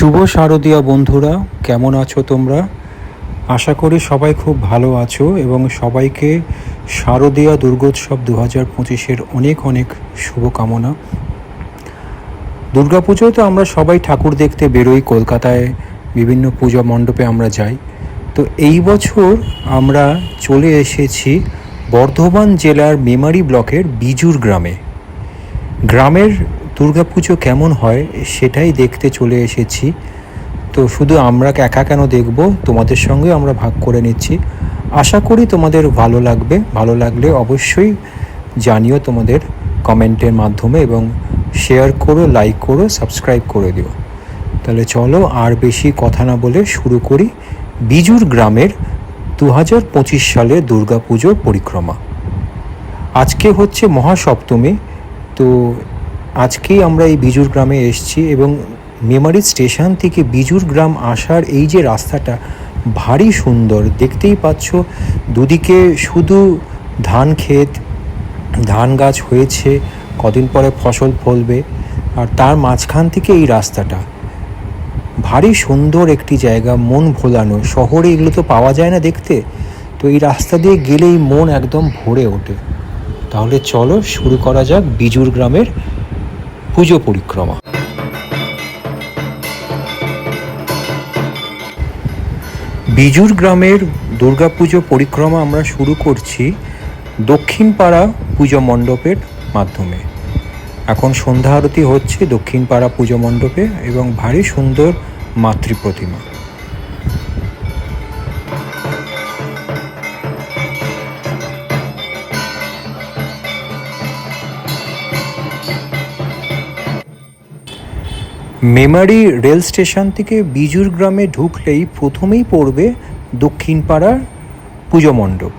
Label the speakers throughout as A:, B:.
A: শুভ শারদীয়া বন্ধুরা, কেমন আছো তোমরা? আশা করি সবাই খুব ভালো আছো এবং সবাইকে শারদীয়া দুর্গোৎসব দু হাজার পঁচিশের অনেক অনেক শুভকামনা। দুর্গাপুজোয় তো আমরা সবাই ঠাকুর দেখতে বেরোই, কলকাতায় বিভিন্ন পূজা মণ্ডপে আমরা যাই। তো এই বছর আমরা চলে এসেছি বর্ধমান জেলার মেমারি ব্লকের বিজুর গ্রামে। গ্রামের দুর্গাপুজো কেমন হয় সেটাই দেখতে চলে এসেছি। তো শুধু আমরা একা কেন দেখব? তোমাদের সঙ্গে আমরা ভাগ করে নিচ্ছি। আশা করি তোমাদের ভালো লাগবে। ভালো লাগলে অবশ্যই জানিও তোমাদের কমেন্টের মাধ্যমে এবং শেয়ার করো, লাইক করো, সাবস্ক্রাইব করে দিও। তাহলে চলো আর বেশি কথা না বলে শুরু করি। বিজুর গ্রামের দু হাজার পঁচিশ সালের দুর্গাপুজোর পরিক্রমা। আজকে হচ্ছে মহাসপ্তমী। তো আজকেই আমরা এই বিজুর গ্রামে এসেছি এবং মেমারি স্টেশন থেকে বিজুর গ্রাম আসার এই যে রাস্তাটা ভারী সুন্দর। দেখতেই পাচ্ছ, দুদিকে শুধু ধান ক্ষেত, ধান গাছ হয়েছে, কদিন পরে ফসল ফলবে আর তার মাঝখান থেকে এই রাস্তাটা। ভারী সুন্দর একটি জায়গা, মন ভোলানো। শহরে এগুলো তো পাওয়া যায় না দেখতে। তো এই রাস্তা দিয়ে গেলেই মন একদম ভরে ওঠে। তাহলে চলো শুরু করা যাক বিজুর গ্রামের পুজো পরিক্রমা। বিজুর গ্রামের দুর্গাপুজো পরিক্রমা আমরা শুরু করছি দক্ষিণ পাড়া পুজো মণ্ডপের মাধ্যমে। এখন সন্ধ্যা আরতি হচ্ছে দক্ষিণ পাড়া পুজো মণ্ডপে এবং ভারী সুন্দর মাতৃ প্রতিমা মেমারি রেল স্টেশন থেকে বিজুর গ্রামে ঢুকলেই প্রথমেই পড়বে দক্ষিণ পাড়ার পুজো মণ্ডপ।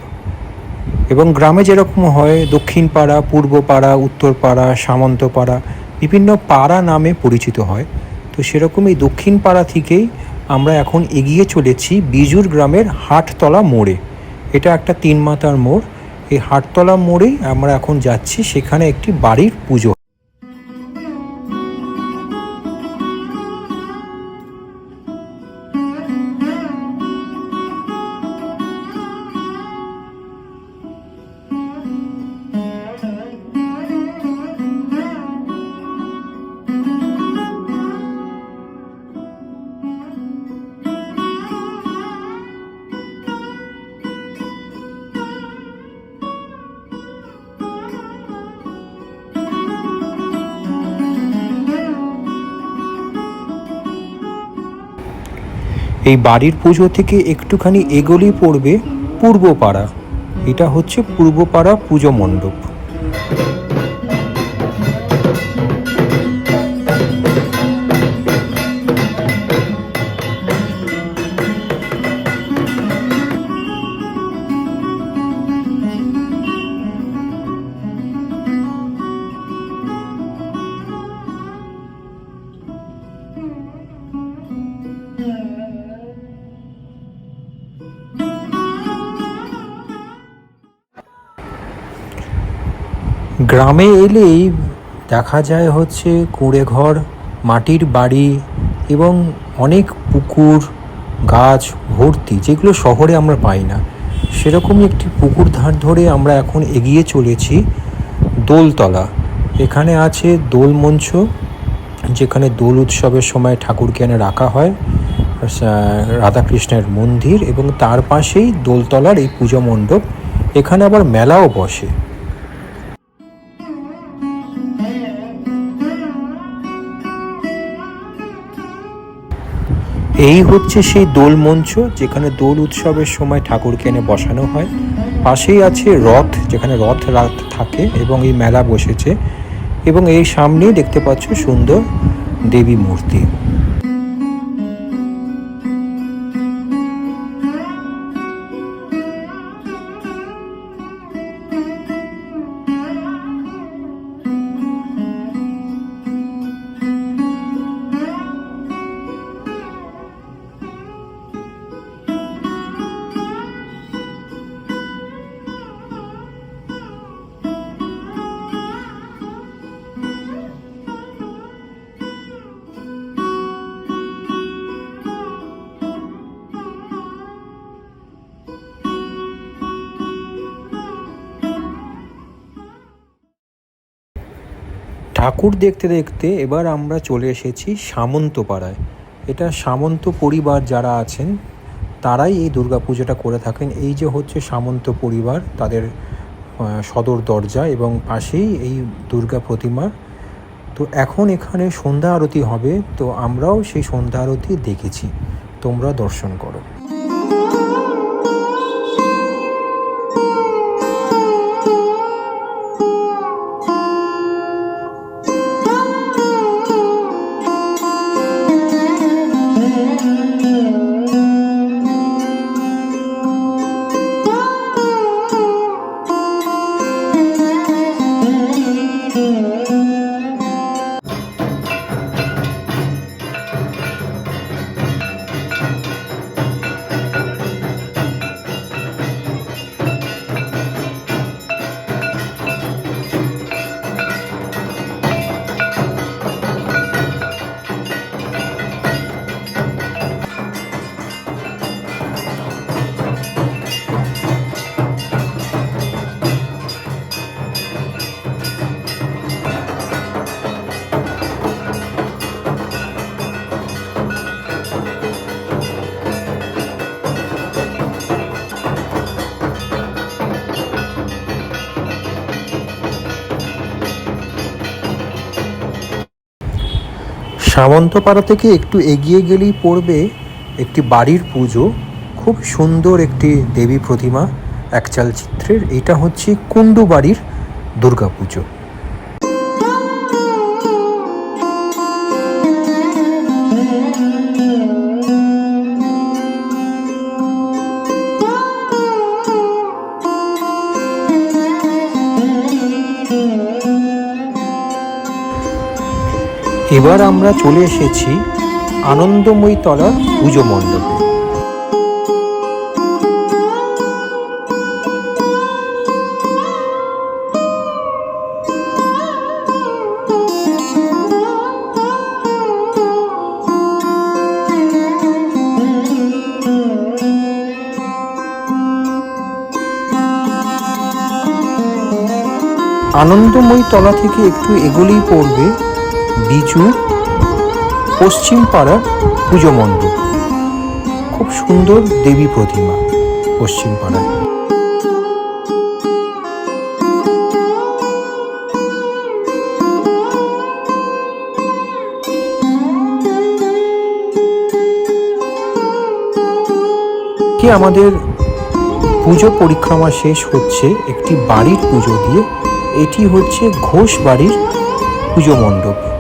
A: এবং গ্রামে যেরকম হয় দক্ষিণ পাড়া পূর্ব পাড়া উত্তর পাড়া সামন্ত পাড়া বিভিন্ন পাড়া নামে পরিচিত হয়। তো সেরকমই দক্ষিণ পাড়া থেকেই আমরা এখন এগিয়ে চলেছি বিজুর গ্রামের হাটতলা মোড়ে। এটা একটা তিন মাথার মোড়। এই হাটতলা মোড়েই আমরা এখন যাচ্ছি, সেখানে একটি বাড়ির পুজো। এই বাড়ির পুজো থেকে একটুখানি এগোলেই পড়বে পূর্বপাড়া। এটা হচ্ছে পূর্বপাড়া পুজো মণ্ডপ। গ্রামে এলেই দেখা যায় হচ্ছে কুঁড়ে ঘর মাটির বাড়ি এবং অনেক পুকুর, গাছ, ভর্তি যেগুলো শহরে আমরা পাই না। সেরকমই একটি পুকুর ধার ধরে আমরা এখন এগিয়ে চলেছি দোলতলা। এখানে আছে দোল মঞ্চ, যেখানে দোল উৎসবের সময় ঠাকুরকে এনে রাখা হয়। রাধাকৃষ্ণের মন্দির এবং তার পাশেই দোলতলার এই পুজো মণ্ডপ। এখানে আবার মেলাও বসে। এই হচ্ছে সেই দোল মঞ্চ যেখানে দোল উৎসবের সময় ঠাকুরকে এনে বসানো হয়। পাশেই আছে রথ, যেখানে রথ রাত থাকে এবং এই মেলা বসেছে। এবং এই সামনেই দেখতে পাচ্ছ সুন্দর দেবী মূর্তি। ঠাকুর দেখতে দেখতে এবার আমরা চলে এসেছি সামন্তপাড়ায়। এটা সামন্ত পরিবার যারা আছেন, তারাই এই দুর্গাপুজোটা করে থাকেন। এই যে হচ্ছে সামন্ত পরিবার, তাদের সদর দরজা এবং পাশেই এই দুর্গা প্রতিমা। তো এখন এখানে সন্ধ্যা আরতি হবে, তো আমরাও সেই সন্ধ্যা আরতি দেখেছি। তোমরা দর্শন করো। সামন্তপাড়া থেকে একটু এগিয়ে গেলেই পড়বে একটি বাড়ির পুজো। খুব সুন্দর একটি দেবী প্রতিমা, এক চালচিত্রের এটা হচ্ছে কুণ্ডু বাড়ির দুর্গাপুজো। এবার আমরা চলে এসেছি আনন্দময়ী তলা পুজো মণ্ডপে। আনন্দময়ী তলা থেকে একটু এগোলেই পড়বে পশ্চিম পাড়ার পুজো মণ্ডপ। খুব সুন্দর দেবী প্রতিমা পশ্চিম পাড়ায়। কি আমাদের পুজো পরিক্রমা শেষ হচ্ছে একটি বাড়ির পুজো দিয়ে, এটি হচ্ছে ঘোষ বাড়ির পুজো মণ্ডপ।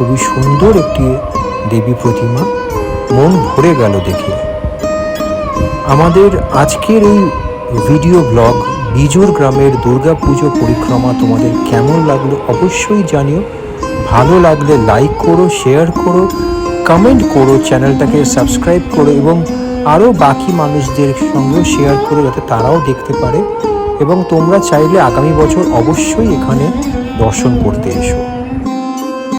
A: খুবই সুন্দর একটি দেবী প্রতিমা। মন ভরে গেল দেখে। আমাদের আজকের এই ভিডিও ব্লগ বিজোর গ্রামের দুর্গা পুজো পরিক্রমা তোমাদের কেমন লাগল অবশ্যই জানিও। ভালো লাগলে লাইক করো শেয়ার করো কমেন্ট করো, চ্যানেলটাকে সাবস্ক্রাইব করো এবং আরও বাকি মানুষদের সঙ্গেও শেয়ার করো যাতে তারাও দেখতে পারে। এবং তোমরা চাইলে আগামী বছর অবশ্যই এখানে দর্শন করতে এসো।